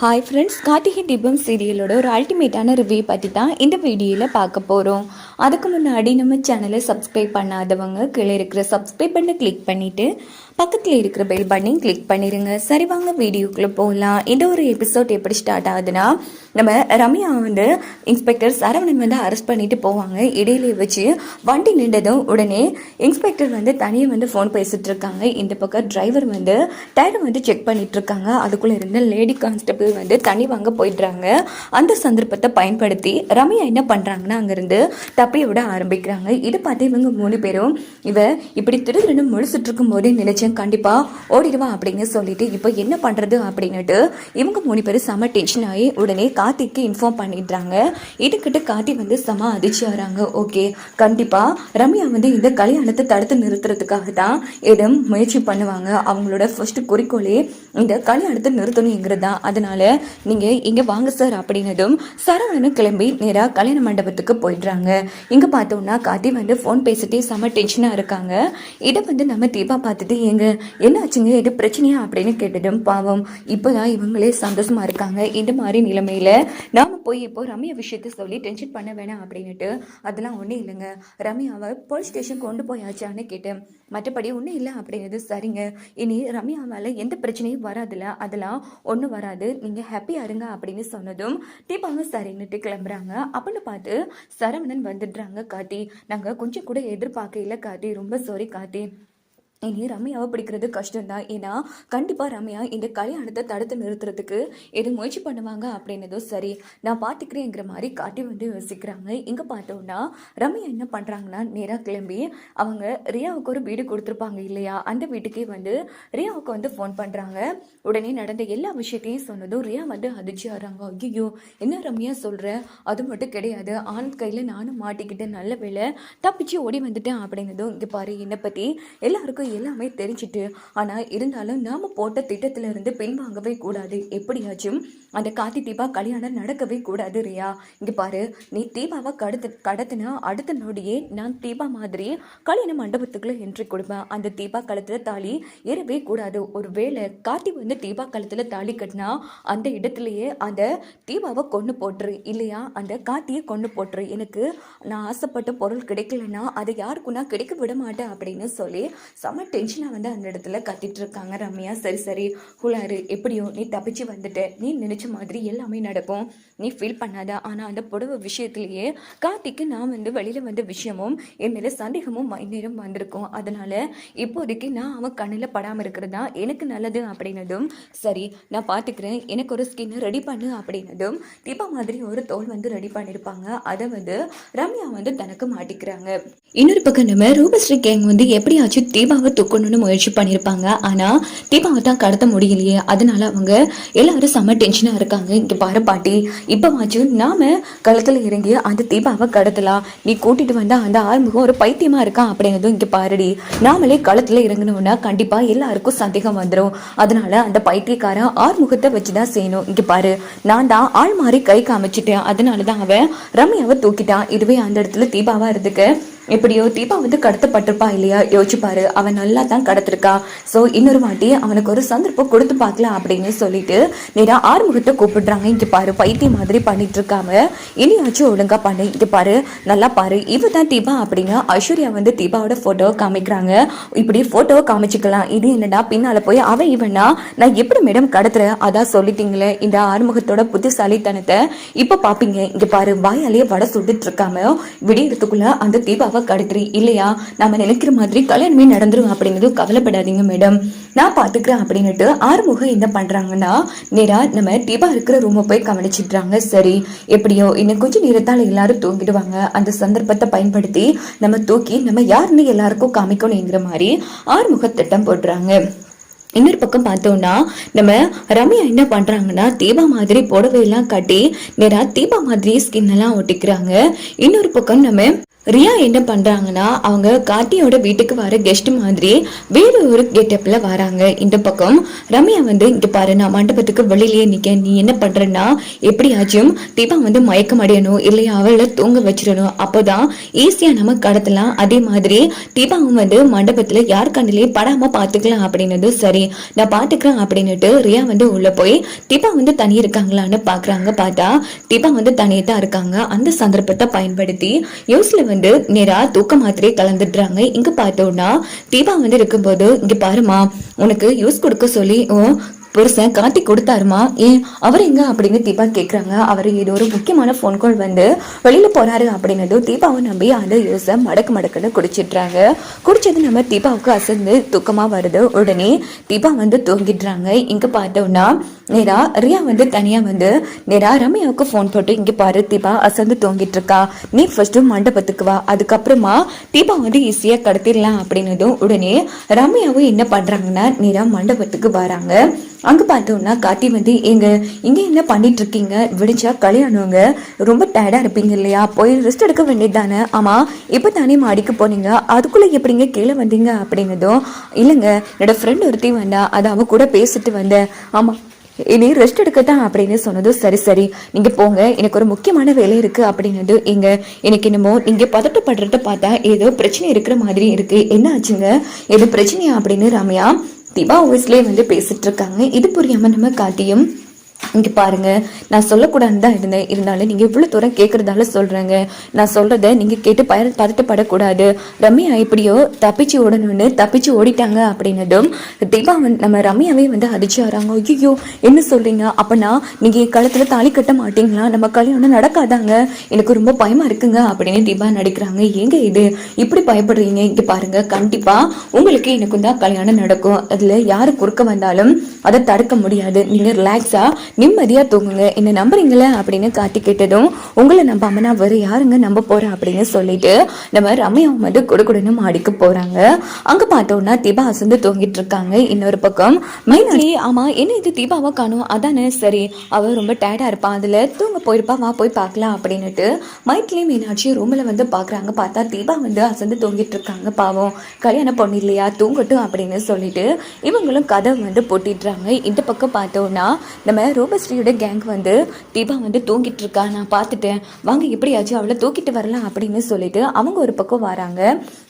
Hi friends Karthigai Deepam சீரியலோட ஒரு அல்டிமேட்டான review பற்றி தான் இந்த வீடியோவில் பார்க்க போகிறோம் அதுக்கு முன்னாடி நம்ம சேனலை சப்ஸ்கிரைப் பண்ணாதவங்க கீழே இருக்கிற சப்ஸ்கிரைப் பண்ண கிளிக் பண்ணிவிட்டு பக்கத்தில் இருக்கிற பெல் பட்டனையும் கிளிக் பண்ணிடுங்க சரி வாங்க வீடியோக்குள்ளே போகலாம் இந்த ஒரு எபிசோட் எப்படி ஸ்டார்ட் ஆகுதுன்னா நம்ம ரம்யா வந்து இன்ஸ்பெக்டர் சரவணன் வந்து அரெஸ்ட் பண்ணிட்டு போவாங்க. இடையில வச்சு வண்டி நின்றதும் உடனே இன்ஸ்பெக்டர் வந்து தனியாக வந்து ஃபோன் பேசிகிட்டு இருக்காங்க. இந்த பக்கம் டிரைவர் வந்து டயரை வந்து செக் பண்ணிட்டு இருக்காங்க. அதுக்குள்ளே இருந்த லேடி கான்ஸ்டபிள் வந்து தண்ணி வாங்க போயிடுறாங்க. அந்த சந்தர்ப்பத்தை பயன்படுத்தி ரம்யா என்ன பண்ணுறாங்கன்னா அங்கேருந்து தப்பி விட ஆரம்பிக்கிறாங்க. இதை பார்த்து இவங்க மூணு பேரும் இவ இப்படி திருதிருன்னு முழிச்சுட்டு இருக்கும் போதே நினைச்சேன் கண்டிப்பாக ஓடிடுவா அப்படின்னு சொல்லிட்டு இப்போ என்ன பண்ணுறது அப்படின்னுட்டு இவங்க மூணு பேரும் செம டென்ஷன் ஆகி உடனே கார்த்திக்கு இன்ஃபார்ம் பண்ணிடுறாங்க. இதுக்கிட்ட கார்த்தி வந்து செம அதிர்ச்சி ஆகிறாங்க. ஓகே கண்டிப்பாக ரம்யா வந்து இந்த கல்யாணத்தை தடுத்து நிறுத்துறதுக்காக தான் எதுவும் முயற்சி பண்ணுவாங்க. அவங்களோட ஃபர்ஸ்ட் குறிக்கோளே இந்த கல்யாணத்தை நிறுத்தணுங்கிறது தான். அதனால நீங்கள் இங்கே வாங்க சார் அப்படின்னதும் சரவணனும் கிளம்பி நேராக கல்யாண மண்டபத்துக்கு போயிடுறாங்க. இங்கே பார்த்தோம்னா கதி வந்து ஃபோன் பேசிட்டே செம டென்ஷனாக இருக்காங்க. இதை வந்து நம்ம தீபா பார்த்துட்டு ஏங்க என்ன ஆச்சுங்க பிரச்சனையா அப்படின்னு கேட்டதும் பாவம் இப்போதான் இவங்களே சந்தோஷமா இருக்காங்க இந்த மாதிரி நிலைமையில. நாம போய் இப்போ ரம்யா விஷயத்த சொல்லி டென்ஷன் பண்ண வேணாம் அப்படின்னுட்டு அதெல்லாம் ஒன்றும் இல்லைங்க. ரம்யாவை போலீஸ் ஸ்டேஷன் கொண்டு போயாச்சான்னு கேட்டேன். மற்றபடி ஒன்றும் இல்லை அப்படிங்கிறது சரிங்க. இனி ரம்யாவால் எந்த பிரச்சனையும் வராதுல்ல அதெல்லாம் ஒன்றும் வராது. நீங்கள் ஹாப்பியாக இருங்க அப்படின்னு சொன்னதும் தீபாவும் சரின்னுட்டு கிளம்புறாங்க. அப்படின்னு பார்த்து சரவணன் திட்டுறாங்க கார்த்தி. நாங்கள் கொஞ்சம் கூட எதிர்பார்க்கல கார்த்தி. ரொம்ப சாரி கார்த்தி. இனி ரம்யாவை பிடிக்கிறது கஷ்டம்தான். ஏன்னா கண்டிப்பாக ரம்யா இந்த கல்யாணத்தை தடுத்து நிறுத்துறதுக்கு எது முயற்சி பண்ணுவாங்க அப்படின்னதும் சரி. நான் பார்த்துக்கிறேங்கிற மாதிரி காட்டி வந்து யோசிக்கிறாங்க. இங்கே பார்த்தோம்னா ரம்யா என்ன பண்ணுறாங்கன்னா நேராக கிளம்பி அவங்க ரியாவுக்கு ஒரு வீடு கொடுத்துருப்பாங்க இல்லையா? அந்த வீட்டுக்கே வந்து ரியாவுக்கு வந்து ஃபோன் பண்ணுறாங்க உடனே நடந்த எல்லா விஷயத்தையும் சொன்னதும் ரியா வந்து அதிர்ச்சி ஆகிறாங்க. ஐயோ என்ன ரம்யா சொல்கிற அது மட்டும் கிடையாது. ஆண் கையில் நானும் மாட்டிக்கிட்டேன் நல்ல வேலை தப்பிச்சு ஓடி வந்துட்டேன் அப்படின்னதும் இங்கே பாரு என்னை பற்றி எல்லாருக்கும் எல்லாமே தெரிஞ்சிட்டு ஆனால் இருந்தாலும் நாம் போட்ட திட்டத்திலிருந்து பின்வாங்கவே கூடாது. எப்படியாச்சும் அந்த காத்தி தீபா கல்யாணம் நடக்கவே கூடாது ரியா. இங்கே பாரு நீ தீபாவை கடத்து கடத்தினா அடுத்த நொடியே நான் தீபா மாதிரி கல்யாண மண்டபத்துக்குள்ளே என்ட்ரி கொடுப்பேன். அந்த தீபா கழுத்தில் தாலி ஏறவே கூடாது. ஒரு வேளை கார்த்தி வந்து தீபா கழுத்தில் தாலி கட்டினா அந்த இடத்துலையே அந்த தீபாவை கொண்டு போட்டுரு. இல்லையா? அந்த காத்தியை கொண்டு போட்டுரு. எனக்கு நான் ஆசைப்பட்ட பொருள் கிடைக்கலன்னா அதை யாருக்குன்னா கிடைக்க விட மாட்டேன் அப்படின்னு சொல்லி சம டென்ஷனாக வந்து அந்த இடத்துல கத்திட்டு இருக்காங்க ரம்யா. சரி சரி குளாரு எப்படியோ நீ தப்பிச்சு வந்துட்ட. நீ நினச்ச மாதிரி எல்லாமே நடக்கும். நீ ஃபீல் பண்ணாத. ஆனால் அந்த புடவை விஷயத்துலேயே கார்த்திக்கு நான் வந்து வெளியில் வந்த விஷயமும் என் மேலே சந்தேகமும் நேரம் வந்திருக்கும். அதனால இப்போதைக்கு நான் அவன் கண்ணில் படாமல் இருக்கிறது தான் எனக்கு நல்லது அப்படின்னதும் சரி நான் பார்த்துக்கிறேன் எனக்கு ஒரு ஸ்கின்னை ரெடி பண்ணு அப்படின்னதும் தீபா மாதிரி ஒரு தோல் வந்து ரெடி பண்ணியிருப்பாங்க அதை வந்து ரம்யா வந்து தனக்கு மாட்டிக்கிறாங்க. இன்னொரு பக்கம் நம்ம ரூபஸ்ரீ கேங் வந்து எப்படியாச்சும் தீபாவை தூக்கணும்னு முயற்சி பண்ணியிருப்பாங்க ஆனால் தீபாவை தான் கடத்த முடியலையே. அதனால அவங்க எல்லாரும் செம்ம டென்ஷனாக இருக்காங்க. இங்கே பாரு பாட்டி இப்போவாச்சும் நாம களத்தில் இறங்கி அந்த தீபாவை கடத்தலாம். நீ கூட்டிகிட்டு வந்தால் அந்த ஆறுமுகம் ஒரு பைத்தியமாக இருக்கான் அப்படிங்கிறதும் இங்கே பாருடி. நாமளே களத்தில் இறங்கணும்னா கண்டிப்பாக எல்லாருக்கும் சந்தேகம் வந்துடும் அதனால அந்த பைத்தியக்காரன் ஆறுமுகத்தை வச்சு தான் செய்யணும். இங்கே பாரு நான் தான் ஆள் மாறி கை காமிச்சிட்டேன். அதனால தான் அவன் ரம்யாவை தூக்கிட்டான். இதுவே அந்த இடத்துல தீபாவாக இருந்துக்கு எப்படியோ தீபா வந்து கடத்தப்பட்டிருப்பா இல்லையா? யோசிச்சுப்பாரு. அவன் நல்லா தான் கடத்திருக்கா. ஸோ இன்னொரு வாட்டி அவனுக்கு ஒரு சந்தர்ப்பம் கொடுத்து பார்க்கலாம் அப்படின்னு சொல்லிட்டு நேராக ஆறுமுகத்தை கூப்பிடுறாங்க. இங்க பாரு பைத்தியம் மாதிரி பண்ணிட்டு இருக்காம இனியாச்சும் ஒழுங்கா பண்ணு. இங்க பாரு நல்லா பாரு. இவ தான் தீபா அப்படின்னு ஐஸ்வர்யா வந்து தீபாவோட போட்டோவை காமிக்கிறாங்க. இப்படி போட்டோவை காமிச்சுக்கலாம். இது என்னடா பின்னால போய் அவன் இவனா? நான் எப்படி மேடம் கடத்துறேன்? அதான் சொல்லிட்டீங்களே. இந்த ஆறுமுகத்தோட புத்திசாலித்தனத்தை இப்ப பாப்பீங்க. இங்க பாரு வாயாலேயே வடை சுட்டுட்டு இருக்காம விடியறதுக்குள்ள அந்த தீபாவை கடத்துறி இல்லையா? நம்ம நினைக்கிற மாதிரி கல்யாணமே நடந்துரும் அப்படிங்கிறது கவலைப்படாதீங்க மேடம் நான் பார்த்துக்கிறேன் அப்படின்னுட்டு ஆறுமுகம் என்ன பண்றாங்கன்னா நேரா நம்ம தீபா இருக்கிற ரூமை போய் கவனிச்சிடுறாங்க. சரி எப்படியோ இன்னும் கொஞ்சம் நேரத்தால் எல்லாரும் தூங்கிடுவாங்க. அந்த சந்தர்ப்பத்தை பயன்படுத்தி நம்ம தூக்கி நம்ம யாருன்னு எல்லாருக்கும் காமிக்கணுங்கிற மாதிரி ஆறுமுக திட்டம் போடுறாங்க. இன்னொரு பக்கம் பார்த்தோம்னா நம்ம ரம்யா என்ன பண்றாங்கன்னா தீபா மாதிரி புடவையெல்லாம் கட்டி நேரா தீபா மாதிரி ஸ்கின் எல்லாம் ஒட்டிக்கிறாங்க. இன்னொரு பக்கம் நம்ம ரியா என்ன பண்றாங்கன்னா அவங்க கார்த்தியோட வீட்டுக்கு வர கெஸ்ட் மாதிரி வேறு ஒரு கெட்டப்பில் வராங்க. இந்த பக்கம் ரம்யா வந்து இங்கே பாரு நான் மண்டபத்துக்கு வெளியிலேயே நிக்க நீ என்ன பண்ணுறன்னா எப்படியாச்சும் தீபா வந்து மயக்கம் அடையணும் இல்லையா அவளை தூங்க வச்சிடணும். அப்போதான் ஈஸியா நம்ம கடத்தலாம். அதே மாதிரி தீபாவும் வந்து மண்டபத்துல யார் கண்ணிலேயே படாம பாத்துக்கலாம் அப்படின்னது சரி. நான் பாத்துக்கிறேன் அப்படின்னுட்டு ரியா வந்து உள்ள போய் தீபா வந்து தனி இருக்காங்களான்னு பாக்குறாங்க. பார்த்தா தீபா வந்து தனியே தான் இருக்காங்க. அந்த சந்தர்ப்பத்தை பயன்படுத்தி யூஸ்ல வந்து நேரா தூக்க மாத்திரையை கலந்துடுறாங்க. இங்க பார்த்தோம்னா தீபா வந்து இருக்கும்போது இங்க பாருமா உனக்கு யூஸ் கொடுக்க சொல்லி புருஷன் காட்டி கொடுத்தாருமா? ஏன்? அவர் எங்க அப்படின்னு தீபா கேக்குறாங்க. அவர் ஏதோ ஒரு முக்கியமான ஃபோன் கால் வந்து வெளியில போறாரு அப்படின்னதும் தீபாவை நம்பி அந்த யூஸை மடக்கு மடக்குன்னு குடிச்சிடுறாங்க. குடிச்சது நம்ம தீபாவுக்கு அசந்து தூக்கமா வருது. உடனே தீபா வந்து தூங்கிடுறாங்க. இங்க பார்த்தோம்னா நேரா ரியா வந்து தனியா வந்து நேரா ரம்யாவுக்கு ஃபோன் போட்டு இங்க பாரு தீபா அசந்து தூங்கிட்டு இருக்கா நீ ஃபர்ஸ்ட் மண்டபத்துக்கு வா. அதுக்கப்புறமா தீபா வந்து ஈஸியா கடத்திடலாம் அப்படின்னதும் உடனே ரம்யாவும் என்ன பண்றாங்கன்னா நேரா மண்டபத்துக்கு வராங்க. அங்கே பார்த்தோம்னா காட்டி வந்து எங்க இங்கே என்ன பண்ணிட்டு இருக்கீங்க விடிஞ்சா கல்யாணங்க. ரொம்ப டயர்டாக இருப்பீங்க இல்லையா? போய் ரெஸ்ட் எடுக்க வேண்டியது தானே ஆமாம் இப்போ தானே மாடிக்கு போனீங்க? அதுக்குள்ளே எப்படிங்க கீழே வந்தீங்க? அப்படிங்கிறதும் இல்லைங்க என்னோட ஃப்ரெண்ட் ஒருத்தி வந்தா அது அவன் கூட பேசிட்டு வந்தேன். ஆமாம் இனி ரெஸ்ட் எடுக்கத்தான் அப்படின்னு சொன்னதும் சரி சரி நீங்கள் போங்க. எனக்கு ஒரு முக்கியமான வேலை இருக்குது அப்படின்னது எங்க எனக்கு என்னமோ நீங்கள் பதட்டப்படுறத பார்த்தா ஏதோ பிரச்சனை இருக்கிற மாதிரி இருக்குது என்ன ஆச்சுங்க? ஏதோ பிரச்சனையா? அப்படின்னு ரம்யா தீபா வாய்ஸ்லேயே வந்து பேசிட்டு இருக்காங்க. இது புரியாம நம்ம காட்டியும் இங்கே பாருங்க நான் சொல்லக்கூடாதுன்னு தான் இருந்தேன். இருந்தாலும் நீங்கள் இவ்வளோ தூரம் கேட்குறதால சொல்கிறேங்க நான் சொல்கிறத நீங்கள் கேட்டு பய பதட்டப்படக்கூடாது. ரம்யா எப்படியோ தப்பிச்சு ஓடணும்னு தப்பிச்சு ஓடிட்டாங்க அப்படின்னதும் தீபா வந்து நம்ம ரம்யாவே வந்து அதிர்ச்சி வராங்க ஐயோ என்ன சொல்கிறீங்க அப்போனா நீங்கள் என் கழுத்துல தாலி கட்ட மாட்டீங்களா? நம்ம கல்யாணம் நடக்காதாங்க? எனக்கு ரொம்ப பயமாக இருக்குங்க அப்படின்னு தீபா நடிக்கிறாங்க. ஏங்க இது? இப்படி பயப்படுறீங்க? இங்கே பாருங்க கண்டிப்பாக உங்களுக்கு எனக்கும் தான் கல்யாணம் நடக்கும். அதில் யார் குறுக்க வந்தாலும் அதை தடுக்க முடியாது. நீங்கள் ரிலாக்ஸாக நிம்மதியாக தூங்குங்க என்ன நம்புறீங்களே அப்படின்னு காட்டி கேட்டதும் உங்களை நம்பாம நான் வேறு யாருங்க நம்ப போகிறேன் அப்படின்னு சொல்லிட்டு நம்ம ரம்யா வந்து கொடுக்குடுன்னு மாடிக்கு போகிறாங்க அங்கே பார்த்தோன்னா தீபா அசந்து தூங்கிட்டு இருக்காங்க. இன்னொரு பக்கம் மைனாலி ஆமாம் என்ன இது தீபாவை காணும்? அதானே சரி அவள் ரொம்ப டயர்டாக இருப்பான் அதில் தூங்க போயிருப்பா வா போய் பார்க்கலாம் அப்படின்னுட்டு மைட்லி மீனாட்சி ரூமில் வந்து பார்க்குறாங்க. பார்த்தா தீபா வந்து அசந்து தூங்கிட்டு இருக்காங்க பாவம். கல்யாண பொண்ணு இல்லையா தூங்கட்டும் அப்படின்னு சொல்லிட்டு இவங்களும் கதை வந்து போட்டிடுறாங்க. இந்த பக்கம் பார்த்தோன்னா நம்ம ரூபஸ்ரீயோட கேங் வந்து தீபா வந்து தூங்கிட்டு இருக்கா நான் பார்த்துட்டேன். வாங்க எப்படியாச்சும் அவளை தூக்கிட்டு வரலாம் அப்படின்னு சொல்லிட்டு அவங்க ஒரு பக்கம் வராங்க.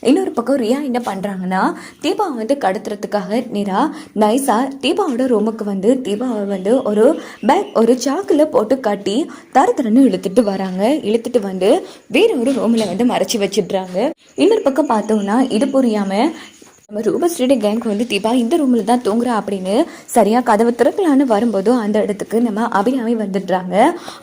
இன்னொரு பக்கம் ரியா என்ன பண்ணுறாங்கன்னா தீபா வந்து கடத்துறதுக்காக நேரா நைஸா தீபாவோட ரூமுக்கு வந்து தீபாவை வந்து ஒரு பேக் ஒரு சாக்கில் போட்டு கட்டி தர தரன்னு இழுத்துட்டு வராங்க. இழுத்துட்டு வந்து வேற ஒரு ரூமில் வந்து மறைச்சி வச்சிடுறாங்க. இன்னொரு பக்கம் பார்த்தோம்னா இது புரியாமல் நம்ம ரூபஸ்ரீட கேங்க் வந்து தீபா இந்த ரூமில் தான் தூங்குறா அப்படின்னு சரியாக கதவை திறக்கலான்னு வரும்போதும் அந்த இடத்துக்கு நம்ம அபிராமி வந்துடுறாங்க.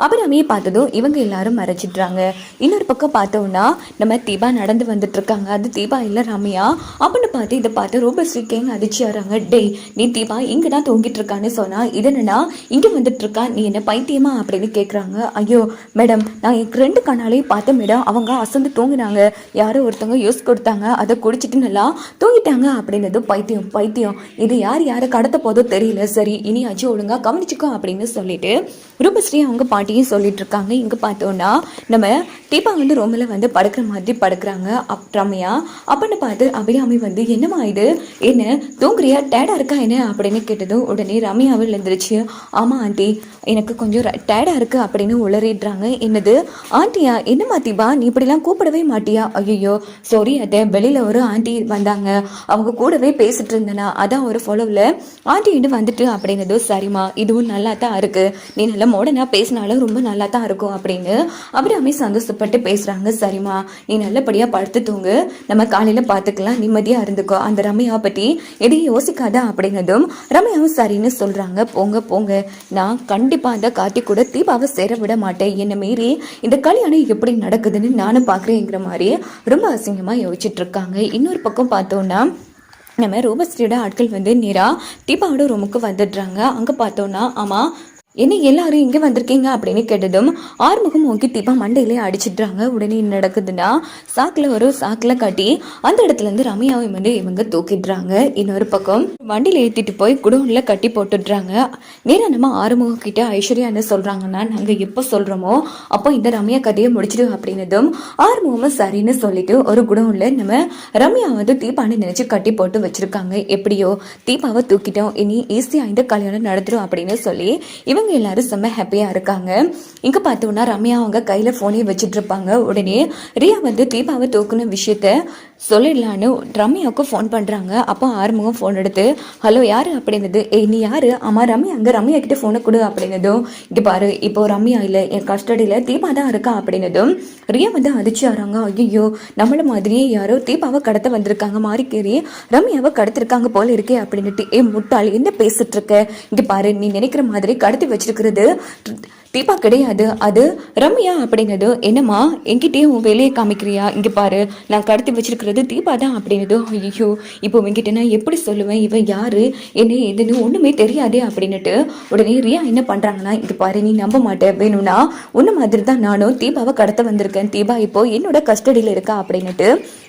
அபிராமியை பார்த்ததும் இவங்க எல்லாரும் மறைச்சிடுறாங்க இன்னொரு பக்கம் பார்த்தோம்னா நம்ம தீபா நடந்து வந்துட்டு இருக்காங்க அது தீபா இல்லை ரம்யா. அப்படின்னு பார்த்து இதை பார்த்து ரூபஸ்ரீ கேங் அதிர்ச்சி வராங்க டேய் நீ தீபா இங்கே தான் தூங்கிட்டு இருக்கான்னு சொன்னா இது என்னன்னா இங்கே வந்துட்டு இருக்கா நீ என்ன பைத்தியமா அப்படின்னு கேட்குறாங்க ஐயோ மேடம் நான் என் ரெண்டு கண்ணாலையும் பார்த்தேன் மேடம் அவங்க அசந்து தூங்கினாங்க. யாரோ ஒருத்தவங்க யூஸ் கொடுத்தாங்க. அதை குடிச்சிட்டு நல்லா தூங்கிட்டாங்க. அப்படின்னு பைத்தியம் பைத்தியம். இது யார் யாரை கடத்த போதோ தெரியல. சரி இனியாச்சும் ஒழுங்கா கவனிச்சுக்கோ அப்படின்னு சொல்லிட்டு ரூபஸ்ரீ அவங்க பாட்டியும் சொல்லிட்டு இருக்காங்க. இங்கே பார்த்தோம்னா நம்ம தீபா வந்து ரோமில் வந்து படுக்கிற மாதிரி படுக்கிறாங்க. அப் ரம்யா அப்படின்னு பார்த்து அபிராமி வந்து என்னம்மா இது? என்ன? தூங்குறியா? டேடா இருக்கா என்ன? அப்படின்னு கேட்டதும் உடனே ரம்யாவில் எழுந்துருச்சு. ஆமா ஆண்டி. எனக்கு கொஞ்சம் டேடா இருக்கு அப்படின்னு உளறிடுறாங்க. என்னது? ஆண்டியா என்னம்மா தீபா? நீ இப்படிலாம் கூப்பிடவே மாட்டியா? ஐயோ சாரி அதே வெளியில் ஒரு ஆண்டி வந்தாங்க. அவங்க கூடவே பேசிட்டு இருந்தேனா அதான் ஒரு ஃபாலோவில் ஆண்டிகிட்டு வந்துட்டு அப்படின்னது சரிம்மா இதுவும் நல்லா தான் இருக்குது நீ நல்லா மோடனாக பேசினாலும் ரொம்ப நல்லா தான் இருக்கும் அப்படின்னு அபிராமி சந்தோஷப்பட்டு பேசுகிறாங்க சரிம்மா நீ நல்லபடியாக படுத்து தூங்கு. நம்ம காலையில் பார்த்துக்கலாம் நிம்மதியாக இருந்துக்கோ. அந்த ரம்யா பற்றி எதையும் யோசிக்காத அப்படின்னதும் ரம்யாவும் சரின்னு சொல்கிறாங்க போங்க போங்க. நான் கண்டிப்பாக அந்த காட்டி கூட தீபாவை சேர விட மாட்டேன். என்ன மீறி இந்த கல்யாணம் எப்படி நடக்குதுன்னு நானும் பார்க்குறேங்கிற மாதிரி ரொம்ப அசிங்கமாக யோசிச்சுட்டு இருக்காங்க. இன்னொரு பக்கம் பார்த்தோன்னா நம்ம ரூபஸ்ரீயோட ஆட்கள் வந்து நேராக தீபாவோட ரூமுக்கு வந்துடுறாங்க. அங்கே பார்த்தோன்னா ஆமாம் என்ன எல்லாரும் இங்கே வந்திருக்கீங்க? அப்படின்னு கேட்டதும் ஆறுமுகம் நோக்கி தீபா மண்டையிலே அடிச்சிடுறாங்க. உடனே என்ன நடக்குதுன்னா சாக்கில் ஒரு சாக்கில் கட்டி அந்த இடத்துல இருந்து ரம்யாவை வந்து இவங்க தூக்கிடுறாங்க. இன்னொரு பக்கம் வண்டியில் ஏற்றிட்டு போய் குடோனில் கட்டி போட்டுடுறாங்க. நேராக நம்ம ஆறுமுகம் கிட்ட ஐஸ்வர்யா என்ன சொல்கிறாங்கன்னா நாங்கள் எப்போ சொல்கிறோமோ அப்போ இந்த ரம்யா கதையை முடிச்சிடு அப்படின்னதும் ஆறுமுகமும் சரின்னு சொல்லிட்டு ஒரு குடோனில் நம்ம ரம்யா வந்து தீபான்னு நினச்சி கட்டி போட்டு வச்சுருக்காங்க. எப்படியோ தீபாவை தூக்கிட்டோம். இனி ஈஸியாக இந்த கல்யாணம் நடந்துடும் அப்படின்னு சொல்லி இவங்க எல்லாரும் செம்ம ஹாப்பியாக இருக்காங்க. இங்கே பார்த்தோன்னா ரம்யா அவங்க கையில் ஃபோனே வச்சுட்டு இருப்பாங்க உடனே ரியா வந்து தீபாவை தூக்குன விஷயத்த சொல்லிடலான்னு ரம்யாவுக்கு ஃபோன் பண்ணுறாங்க அப்போ ஆறுமுகம் ஃபோன் எடுத்து ஹலோ யார்? அப்படின்னது ஏய் நீ யார்? ஆமாம் ரம்யா அங்கே ரம்யா கிட்ட ஃபோனை கொடு அப்படின்னதும் இங்கே பாரு இப்போ ரம்யா இல்லை என் கஸ்டடியில் தீபா தான் இருக்கா? அப்படின்னதும் ரியா வந்து அதிர்ச்சி ஆறாங்க ஐயோ நம்மள மாதிரியே யாரோ தீபாவை கடத்த வந்திருக்காங்க. மாறிக்கேறி ரம்யாவை கடத்திருக்காங்க போல இருக்கே அப்படின்னுட்டு ஏ முட்டாள் என்ன பேசிட்டு இருக்க? இங்கே பாரு நீ நினைக்கிற மாதிரி கடத்தி வச்சிருக்கிறது. தீபா கிடையாது. அது ரம்யா அப்படின்னது என்னம்மா என்கிட்டயே உன் வேலையை காமிக்கிறியா? இங்கே பாரு நான் கடத்தி வச்சிருக்கிறது தீபா தான் அப்படின்னது. ஐயோ இப்போ உங்ககிட்ட நான் எப்படி சொல்லுவேன்? இவன் யாரு? என்ன எதுன்னு ஒன்றுமே தெரியாதே அப்படின்னுட்டு உடனே ரியா என்ன பண்ணுறாங்கன்னா இங்கே பாரு நீ நம்ப மாட்டேன் வேணும்னா உன்ன மாதிரி தான் நானும் தீபாவை கடத்த வந்திருக்கேன். தீபா இப்போ என்னோட கஸ்டடியில் இருக்கா? அப்படின்னுட்டு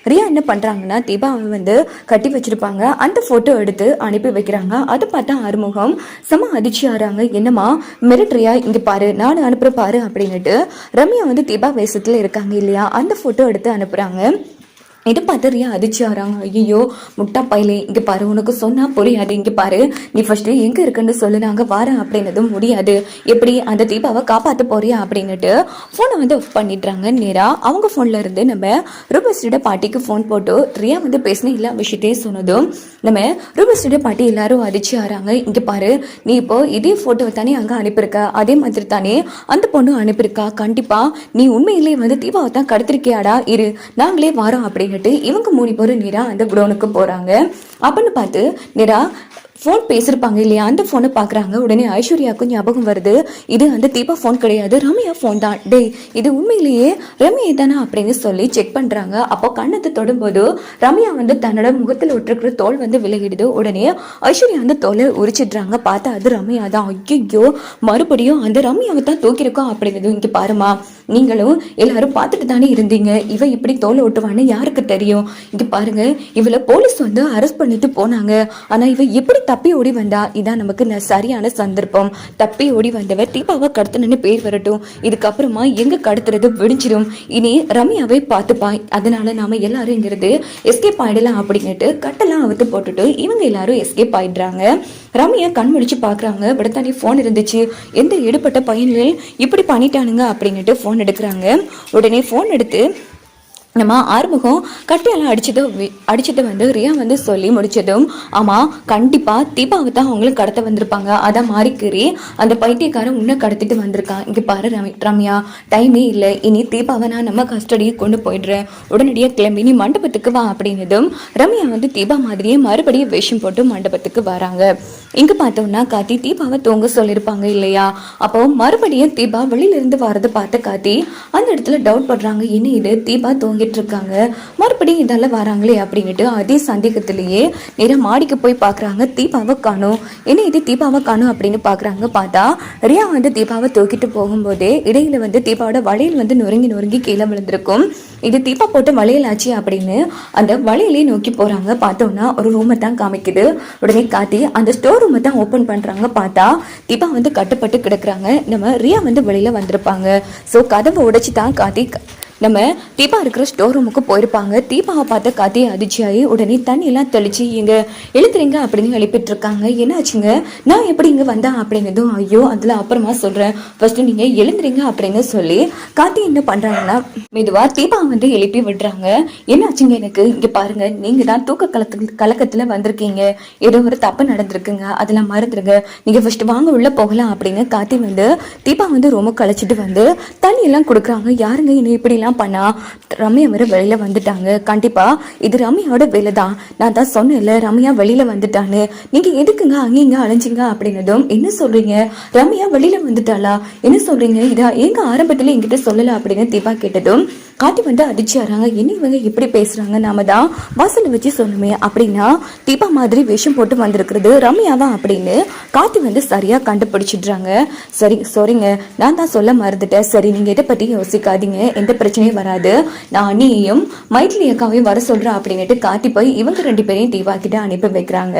ரியா என்ன பண்ணுறாங்கன்னா தீபாவை வந்து கட்டி வச்சிருப்பாங்க. அந்த ஃபோட்டோ எடுத்து அனுப்பி வைக்கிறாங்க. அதை பார்த்தா ஆறுமுகம் செம அதிர்ச்சி ஆறாங்க என்னம்மா மிரட்ரியா இங்கே பாரு நான் அனுப்புற பாரு அப்படின்னுட்டு ரம்யா வந்து தீபா வயசத்தில் இருக்காங்க இல்லையா? அந்த போட்டோ எடுத்து அனுப்புறாங்க. இது பார்த்து ரியா ஐயோ முட்டா பையலே. இங்கே பாரு உனக்கு சொன்னா புரியாது. இங்கே பாரு நீ ஃபர்ஸ்ட் எங்கே இருக்குன்னு சொல்லு நாங்கள் வரேன் அப்படின்னதும் முடியாது. எப்படி அந்த தீபாவை காப்பாற்ற போறியா அப்படின்னுட்டு ஃபோனை வந்து ஆஃப் பண்ணிடுறாங்க நேராக அவங்க ஃபோனில் இருந்து நம்ம ரூபஸ்டோட பாட்டிக்கு ஃபோன் போட்டு ரியா வந்து பேசின எல்லா விஷயத்தையும் சொன்னதும் நம்ம ரூபஸ்டோட பாட்டி எல்லாரும் அதிச்சு ஆறாங்க இங்கே பாரு நீ இப்போ இதே ஃபோட்டோவை தானே அங்கே அனுப்பியிருக்க? அதே மாதிரி தானே அந்த பொண்ணு அனுப்பியிருக்கா? கண்டிப்பாக நீ உண்மையிலேயே வந்து தீபாவை தான் கடத்திருக்கியாடா? இரு நாங்களே வரோம் அப்படின்னுட்டு இவங்க மூணு பேரும் நேரா அந்த குடோனுக்கு போகிறாங்க அப்படின்னு பார்த்து நிரா ஃபோன் பேசியிருப்பாங்க இல்லையா? அந்த ஃபோனை பார்க்குறாங்க. உடனே ஐஸ்வர்யாவுக்கும் ஞாபகம் வருது. இது அந்த தீபா ஃபோன் கிடையாது. ரம்யா ஃபோன் தான். டேய் இது உண்மையிலேயே ரம்யா தானே அப்படின்னு சொல்லி செக் பண்ணுறாங்க அப்போ கண்ணத்தை தொடும்போது ரம்யா வந்து தன்னோட முகத்தில் விட்டுருக்கிற தோல் வந்து விலகிடுது. உடனே ஐஸ்வர்யா அந்த தோலை உரிச்சிடுறாங்க. பார்த்தா அது ரம்யா தான். ஐயோ மறுபடியும் அந்த ரம்யாவை தான் தூக்கியிருக்கோம் அப்படிங்கிறது இங்கே பாருமா. நீங்களும் எல்லாரும் பார்த்துட்டு தானே இருந்தீங்க. இவ இப்படி தோலை ஒட்டுவான்னு யாருக்கு தெரியும்? இங்கே பாருங்க. இவளை போலீஸ் வந்து அரெஸ்ட் பண்ணிட்டு போனாங்க. ஆனால் இவ எப்படி தப்பி ஓடி வந்தா இதான் நமக்கு ந- சரியான சந்தர்ப்பம். தப்பி ஓடி வந்தவ தீபாவை கடத்தணும்னு பேர் வரட்டும். இதுக்கப்புறமா எங்க கடத்துறது விடிஞ்சிடும் இனி ரம்யாவை பார்த்துப்பா அதனால நாம எல்லாரும் இங்கிருந்து எஸ்கேப் ஆயிடலாம் அப்படின்னுட்டு கட்டெல்லாம் அவுத்து போட்டுட்டு இவங்க எல்லாரும் எஸ்கேப் ஆயிடுறாங்க. ரம்யா கண் முடிச்சு பாக்குறாங்க. விடத்தானே ஃபோன் இருந்துச்சு. எந்த எடுப்பட்ட பையன்கள் இப்படி பண்ணிட்டானுங்க அப்படின்னுட்டு ஃபோன் எடுக்கிறாங்க. உடனே ஃபோன் எடுத்து நம்ம ஆறுமுகம் கட்டையெல்லாம் அடிச்சது வி- வந்து ரியா வந்து சொல்லி முடிச்சதும் ஆமாம் கண்டிப்பாக தீபாவை தான் அவங்களும் கடத்த வந்திருப்பாங்க. அதை மாறிக்கிறி அந்த பைத்தியக்காரன் உன்னை கடத்திட்டு வந்திருக்கான். இங்கே பாரு ரம்யா டைமே இல்லை. இனி தீபாவை நான் நம்ம கஸ்டடியை கொண்டு போயிடுறேன். உடனடியாக கிளம்பி நீ மண்டபத்துக்கு வா அப்படின்னதும் ரம்யா வந்து தீபா மாதிரியே மறுபடியும் வேஷம் போட்டு மண்டபத்துக்கு வராங்க. இங்கே பார்த்தோம்னா காத்தி தீபாவை தூங்க சொல்லியிருப்பாங்க இல்லையா? அப்போ மறுபடியும் தீபா வெளியிலேருந்து வரதை பார்த்து காத்தி அந்த இடத்துல டவுட் படுறாங்க. என்ன இது? தீபா வாங்கிட்டு இருக்காங்க மறுபடியும் இதெல்லாம் வராங்களே அப்படின்ட்டு அதே சந்தேகத்திலேயே நேராக மாடிக்கு போய் பார்க்குறாங்க தீபாவை காணும். என்ன இது தீபாவை காணும் அப்படின்னு பார்க்குறாங்க பார்த்தா ரியா வந்து தீபாவை தூக்கிட்டு போகும்போதே இடையில வந்து தீபாவோட வளையல் வந்து நொறுங்கி நொறுங்கி கீழே விழுந்திருக்கும். இது தீபா போட்ட வளையல் ஆச்சு அப்படின்னு அந்த வளையலே நோக்கி போகிறாங்க பார்த்தோம்னா ஒரு ரூமை தான் காமிக்குது. உடனே காத்தி அந்த ஸ்டோர் ரூமை தான் ஓப்பன் பண்ணுறாங்க பார்த்தா தீபா வந்து கட்டுப்பட்டு கிடக்குறாங்க. நம்ம ரியா வந்து வெளியில் வந்திருப்பாங்க. ஸோ கதவை உடைச்சி தான் காத்தி நம்ம தீபா இருக்கிற ஸ்டோர் ரூமுக்கு போயிருப்பாங்க. தீபாவை பார்த்த கதையை அதிர்ச்சியாகி உடனே தண்ணியெல்லாம் தெளிச்சு இங்க எழுத்துறீங்க அப்படின்னு எழுப்பிட்டு இருக்காங்க என்னாச்சுங்க? நான் எப்படி இங்க வந்தேன் அப்படிங்கிறதும் ஐயோ அதுல அப்புறமா சொல்றேன். ஃபர்ஸ்ட் நீங்க எழுந்துறீங்க அப்படின்னு சொல்லி காத்தி என்ன பண்றாங்கன்னா மெதுவா தீபா வந்து எழுப்பி விடுறாங்க. என்னாச்சுங்க எனக்கு? இங்க பாருங்க நீங்க தான் தூக்க கலத்து கலக்கத்துல வந்திருக்கீங்க. ஏதோ ஒரு தப்பு நடந்திருக்குங்க. அதெல்லாம் மறந்துருங்க. நீங்க ஃபர்ஸ்ட் வாங்க உள்ள போகலாம் அப்படின்னு காத்தி வந்து தீபா வந்து ரொம்ப கழிச்சிட்டு வந்து தண்ணி எல்லாம் கொடுக்குறாங்க. யாருங்க இன்னும் இப்படிலாம் எல்லாம் பண்ணா ரம்யா வர வெளியில வந்துட்டாங்க. கண்டிப்பா இது ரம்யாவோட வேலை தான் நான் தான் சொன்னேன்ல ரம்யா வெளியில வந்துட்டான்னு. நீங்க எதுக்குங்க அங்கே இங்க அலைஞ்சிங்க அப்படின்னதும் என்ன சொல்றீங்க? ரம்யா வெளியில வந்துட்டாளா? என்ன சொல்றீங்க? இதா எங்க ஆரம்பத்துல என்கிட்ட சொல்லல அப்படின்னு தீபா கேட்டதும் காட்டி வந்து அடிச்சாராங்க என்ன இவங்க இப்படி பேசுறாங்க? நாம தான் வாசலை வச்சு சொல்லுமே அப்படின்னா தீபா மாதிரி விஷம் போட்டு வந்திருக்கிறது ரம்யாவா அப்படின்னு காட்டி வந்து சரியா கண்டுபிடிச்சிடுறாங்க. சரி சாரிங்க நான் தான் சொல்ல மறந்துட்டேன். சரி நீங்க இதை பத்தி யோசிக்காதீங்க. எந்த பிரச்சனையும் வராது. நான் அண்ணியையும் மைத்லி அக்காவையும் வர சொல்றேன் அப்படின்ட்டு காட்டி போய் இவங்க ரெண்டு பேரையும் தீபா கிட்ட அனுப்பி வைக்கிறாங்க.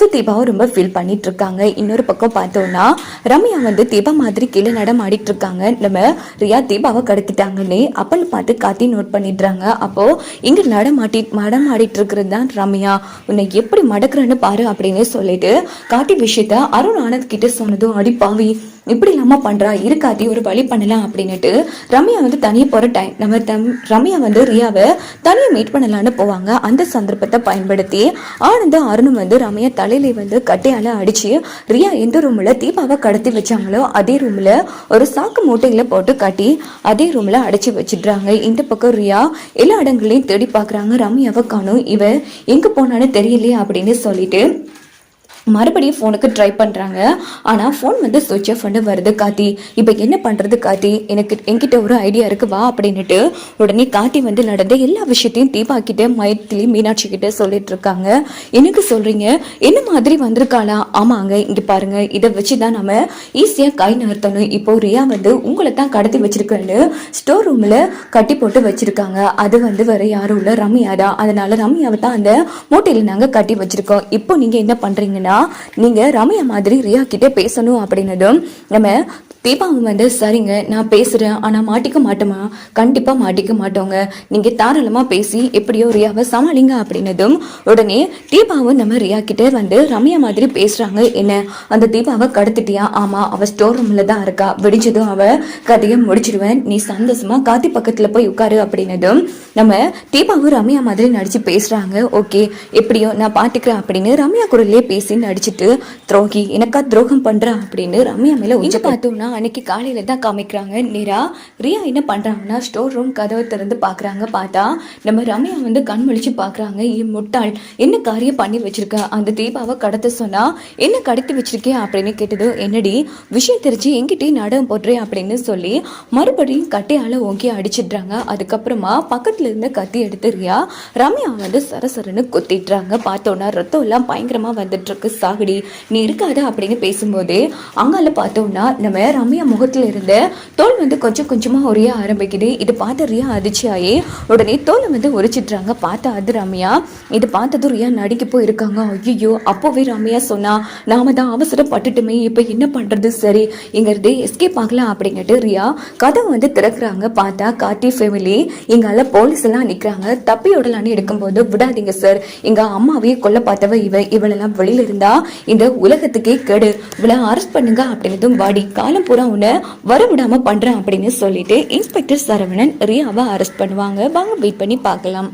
ஸோ தீபாவும் ரொம்ப ஃபீல் பண்ணிட்டு இருக்காங்க இன்னொரு பக்கம் பார்த்தோம்னா ரம்யா வந்து தீபா மாதிரி கீழே நடமாடிட்டு இருக்காங்க நம்ம ரியா தீபாவை கடத்திட்டாங்கன்னே அப்பன்னு பார்த்து காத்தி நோட் பண்ணிடுறாங்க. அப்போ இங்க நடமாட்டி நடமாடிட்டு இருக்கிறது தான் ரம்யா. உன்னை எப்படி மடக்குறேன்னு பாரு அப்படின்னு சொல்லிட்டு காட்டி விஷயத்த அருண் ஆனந்த் கிட்ட சொன்னதும் அடி பாவி. இப்படி இல்லாம பண்ணுறா இருக்காட்டி ஒரு வழி பண்ணலாம் அப்படின்னுட்டு ரம்யா வந்து தனியாக போகிற டைம் நம்ம தம் ரம்யா வந்து ரியாவை தனியாக மீட் பண்ணலான்னு போவாங்க. அந்த சந்தர்ப்பத்தை பயன்படுத்தி ஆனந்த அருணும் வந்து ரம்யா தலையில வந்து கட்டையால் அடித்து ரியா எந்த ரூமில் தீபாவை கடத்தி வச்சாங்களோ அதே ரூமில் ஒரு சாக்கு மூட்டையில் போட்டு கட்டி அதே ரூமில் அடைச்சி வச்சிடுறாங்க. இந்த பக்கம் ரியா எல்லா இடங்களையும் தேடி பார்க்குறாங்க. ரம்யாவை காணும். இவ எங்கே போனான்னு தெரியலையே அப்படின்னு சொல்லிட்டு மறுபடியும் ஃபோனுக்கு ட்ரை பண்ணுறாங்க ஆனால் ஃபோன் வந்து சுவிட்ச் ஆஃப் பண்ணி வருது காத்தி இப்போ என்ன பண்ணுறது காத்தி எனக்கு என்கிட்ட ஒரு ஐடியா இருக்கு வா அப்படின்னுட்டு உடனே காத்தி வந்து நடந்த எல்லா விஷயத்தையும் தீபாக்கிட்ட மயத்திலி மீனாட்சி கிட்ட சொல்லிட்டு இருக்காங்க. எனக்கு சொல்கிறீங்க என்ன மாதிரி வந்திருக்காளா? ஆமாங்க இங்கே பாருங்க. இதை வச்சு தான் நம்ம ஈஸியாக கை நகர்த்தணும். இப்போ ரியா வந்து உங்களை தான் கடத்தி வச்சிருக்கேன்னு ஸ்டோர் ரூமில் கட்டி போட்டு வச்சிருக்காங்க. அது வந்து வேறு யாரும் இல்லை ரம்யா தான் அதனால ரம்யாவை தான் அந்த மூட்டையில் நாங்கள் கட்டி வச்சிருக்கோம். இப்போ நீங்கள் என்ன பண்ணுறீங்கன்னா நீங்க ரம்யா மாதிரி ரியா கிட்டே பேசணும் அப்படின்னதும் நம்ம தீபாவும் வந்து சரிங்க நான் பேசுறேன் ஆனா மாட்டிக்க மாட்டோமா? கண்டிப்பா மாட்டிக்க மாட்டோங்க. நீங்க தாராளமா பேசி எப்படியோ ரியாவை சமாளிங்க அப்படின்னதும் உடனே தீபாவும் நம்ம ரியா கிட்ட வந்து ரம்யா மாதிரி பேசுறாங்க என்ன? அந்த தீபாவை கடத்திட்டியா? ஆமா அவ ஸ்டோர் ரூம்ல தான் இருக்கா. விடிஞ்சதும் அவ கதையை முடிச்சிடுவேன். நீ சந்தோஷமா காத்தி பக்கத்துல போய் உட்காரு அப்படின்னதும் நம்ம தீபாவும் ரம்யா மாதிரி நடிச்சு பேசுறாங்க. ஓகே எப்படியோ நான் பாத்துக்கிறேன் அப்படின்னு ரம்யா குரல்லே பேசி நடிச்சிட்டு துரோகி எனக்கா துரோகம் பண்ற அப்படின்னு ரம்யா மேல உஞ்ச பார்த்தோம்னா அன்னைக்கு காலையில் தான் காமிக்கிறாங்க. நேரா ரியா என்ன பண்ணுறாங்கன்னா ஸ்டோர் ரூம் கதவை திறந்து பார்க்குறாங்க பார்த்தா நம்ம ரம்யா வந்து கண் முழிச்சு பார்க்குறாங்க ஏ முட்டாள் என்ன காரியம் பண்ணி வச்சிருக்க? அந்த தீபாவை கடத்த சொன்னால் என்ன கடத்தி வச்சிருக்கேன் அப்படின்னு கேட்டது என்னடி விஷயம் தெரிஞ்சு எங்கிட்டே நாடகம் போடுறேன் அப்படின்னு சொல்லி மறுபடியும் கட்டையால் ஓங்கி அடிச்சிடுறாங்க. அதுக்கப்புறமா பக்கத்துல இருந்த கத்தி எடுத்து ரியா ரம்யா வந்து சரசரன்னு கொத்திடுறாங்க. பார்த்தோன்னா ரத்தம் எல்லாம் பயங்கரமாக வந்துட்டு இருக்கு. சாகுடி நீ இருக்காத அப்படின்னு பேசும்போது அங்கால பார்த்தோம்னா நம்ம ரம்யா முகத்தில் இருந்த தோல் வந்து கொஞ்சம் கொஞ்சமாக உரிய ஆரம்பிக்குது. இது பார்த்து ரியா அதிர்ச்சியாகி உடனே தோலை வந்து உரிச்சிட்றாங்க. பார்த்தா அது ரம்யா இது பார்த்ததும் ரியா நடிக்க போய் இருக்காங்க. ஐயோ அப்போவே ரம்யா சொன்னா நாம தான் அவசரப்பட்டுட்டுமே இப்போ என்ன பண்ணுறது சரி இங்கிறது எஸ்கேப் ஆகலாம் அப்படிங்கிட்டு ரியா கதவை வந்து திறக்கிறாங்க. பார்த்தா கார்த்தி ஃபேமிலி இங்கால போலீஸ் எல்லாம் நிற்கிறாங்க தப்பி விடலான்னு எடுக்கும்போது விடாதீங்க சார் எங்க அம்மாவையே கொல்ல பார்த்தவ இவ இவளெல்லாம் வெளியில இருந்தா இந்த உலகத்துக்கே கெடு. இவளை அரெஸ்ட் பண்ணுங்க அப்படின்னதும் வாடி. காலம் பூரா உன்னை வர பண்றேன் அப்படின்னு சொல்லிட்டு இன்ஸ்பெக்டர் சரவணன் ரியாவை அரெஸ்ட் பண்ணுவாங்க. வாங்க வெயிட் பண்ணி பார்க்கலாம்.